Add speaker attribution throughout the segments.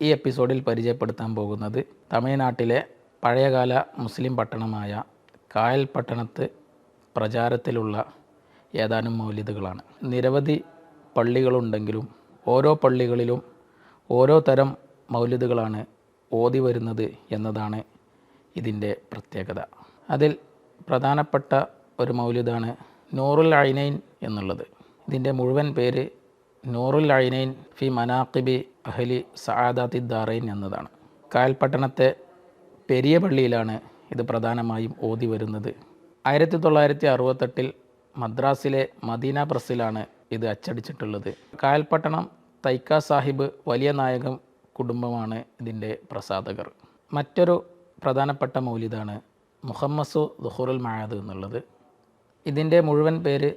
Speaker 1: ഈ എപ്പിസോഡിൽ പരിചയപ്പെടുത്താൻ പോകുന്നത് തമിഴ്നാട്ടിലെ പഴയകാല മുസ്ലിം പട്ടണമായ കായൽ പട്ടണത്ത് പ്രചാരത്തിലുള്ള ഏതാനും മൗലിദുകളാണ്. നിരവധി പള്ളികളുണ്ടെങ്കിലും ഓരോ പള്ളികളിലും ഓരോ തരം മൗലിദുകളാണ് ഓതി വരുന്നത് എന്നതാണ് ഇതിന്റെ പ്രത്യേകത. അതിൽ പ്രധാനപ്പെട്ട ഒരു മൗലിദാണ് നൂറുൽ ഐനൈൻ എന്നുള്ളത്. ഇതിന്റെ മുഴുവൻ പേര് നൂറുൽ ഐനൈൻ ഫി മനാഖിബി അഹലി സആദാത്തി ദാറൈൻ എന്നതാണ്. കായൽപട്ടണത്തെ പെരിയ പള്ളിയിലാണ് ഇത് പ്രധാനമായും ഓതി വരുന്നത്. ആയിരത്തി തൊള്ളായിരത്തി അറുപത്തെട്ടിൽ മദ്രാസിലെ മദീന പ്രസ്സിലാണ് ഇത് അച്ചടിച്ചിട്ടുള്ളത്. കായൽപട്ടണം തൈക്ക സാഹിബ് വലിയ നായകം കുടുംബമാണ് ഇതിന്റെ പ്രസാധകർ. മറ്റൊരു പ്രധാനപ്പെട്ട മൗലിദാണ് മുഹമ്മസു ദുഹുറുൽ മഹാദ് എന്നുള്ളത്. ഇതിന്റെ മുഴുവൻ പേര്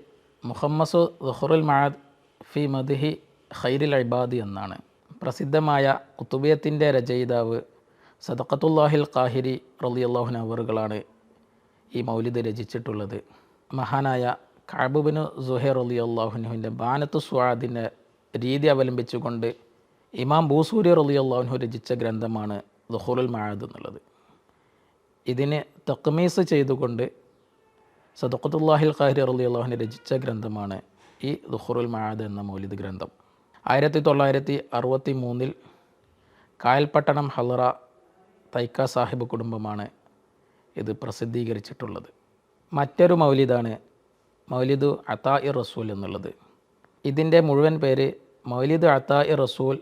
Speaker 1: മുഹമ്മസു ദുഹുറുൽ മഹാദ് ഫി മദ്ഹി ഖൈരിൽ ഇബാദ് എന്നാണ്. പ്രസിദ്ധമായ കുത്തുബിയത്തിന്റെ രചയിതാവ് സദഖത്തുല്ലാഹിൽ ഖാഹിരി റളിയല്ലാഹു അവറുകളാണ് ഈ മൗലിദ് രചിച്ചിട്ടുള്ളത്. മഹാനായ കാബുബിനു സുഹൈർ അലി അള്ളാഹുനുവിന്റെ ബാനത്ത് സ്വാദിന്റെ രീതി അവലംബിച്ചുകൊണ്ട് ഇമാം ബൂസൂരി റലി അള്ളാഹുനു രചിച്ച ഗ്രന്ഥമാണ് ദുഹുറുൽ മഹാദ് എന്നുള്ളത്. ഇതിന് തക്മീസ് ചെയ്തുകൊണ്ട് സദഖത്തുല്ലാഹിൽ ഖാഹിരി റലി അള്ളാഹുന് രചിച്ച ഗ്രന്ഥമാണ് ഈ ദുഹുറുൽ മഹാദ് എന്ന മൗലിദ് ഗ്രന്ഥം. ആയിരത്തി തൊള്ളായിരത്തി അറുപത്തി മൂന്നിൽ കായൽപട്ടണം ഹലറ തൈക്ക സാഹിബ് കുടുംബമാണ് ഇത് പ്രസിദ്ധീകരിച്ചിട്ടുള്ളത്. മറ്റൊരു മൗലിദാണ് മൗലിദു അത്താ ഇ റസൂൽ എന്നുള്ളത്. ഇതിന്റെ മുഴുവൻ പേര് മൗലിദ് അത്താ ഇ റസൂൽ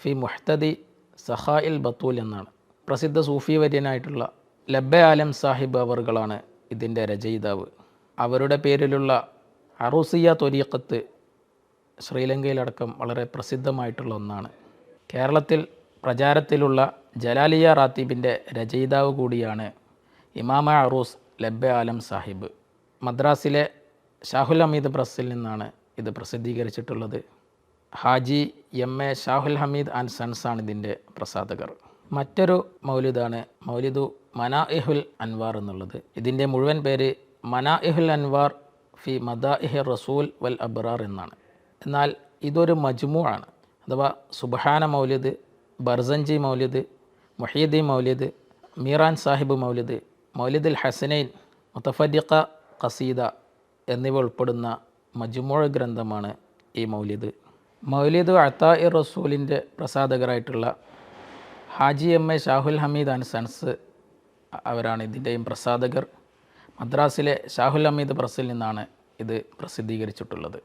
Speaker 1: ഫി മുഹ്തദി സഹാഇൽ ബത്തൂൽ എന്നാണ്. പ്രസിദ്ധ സൂഫി വര്യനായിട്ടുള്ള ലബ്ബ ആലം സാഹിബ് അവറുകളാണ് ഇതിന്റെ രചയിതാവ്. അവരുടെ പേരിലുള്ള അറൂസിയ തൊരീക്കത്ത് ശ്രീലങ്കയിലടക്കം വളരെ പ്രസിദ്ധമായിട്ടുള്ള ഒന്നാണ്. കേരളത്തിൽ പ്രചാരത്തിലുള്ള ജലാലിയ റാത്തീബിന്റെ രചയിതാവ് കൂടിയാണ് ഇമാമ അറൂസ് ലബ്ബ ആലം സാഹിബ്. മദ്രാസിലെ ഷാഹുൽ ഹമീദ് പ്രസ്സിൽ നിന്നാണ് ഇത് പ്രസിദ്ധീകരിച്ചിട്ടുള്ളത്. Haji M A Shahul Hameed and സൺസാണ് ഇതിന്റെ പ്രസാധകർ. മറ്റൊരു മൗലിദാണ് മൗലിദു മനാഇഹുൽ അൻവാർ എന്നുള്ളത്. ഇതിന്റെ മുഴുവൻ പേര് മനാഇഹുൽ അൻവാർ ഫി മദാഇഹ് റസൂൽ വൽ അബ്രാർ എന്നാണ്. എന്നാൽ ഇതൊരു മജ്മു ആണ് അഥവാ സുബഹാന മൗലിദ് ബർസഞ്ചി മൗലിദ് മുഹീദി മൗലിദ് മീറാൻ സാഹിബ് മൗലിദ് മൗലിദുൽ ഹസനൈൻ മുത്തഫരിഖ ഖസീദ എന്നിവ ഉൾപ്പെടുന്ന മജ്മൂഴ ഗ്രന്ഥമാണ് ഈ മൗലിദ്. മൗലിദ് അത്താ ഇ റസൂലിന്റെ പ്രസാധകരായിട്ടുള്ള Haji M A Shahul Hameed and sons അവരാണ് ഇതിന്റെയും പ്രസാധകർ. മദ്രാസിലെ ഷാഹുൽ അമീദ് പ്രസിൽ നിന്നാണ് ഇത് പ്രസിദ്ധീകരിച്ചിട്ടുള്ളത്.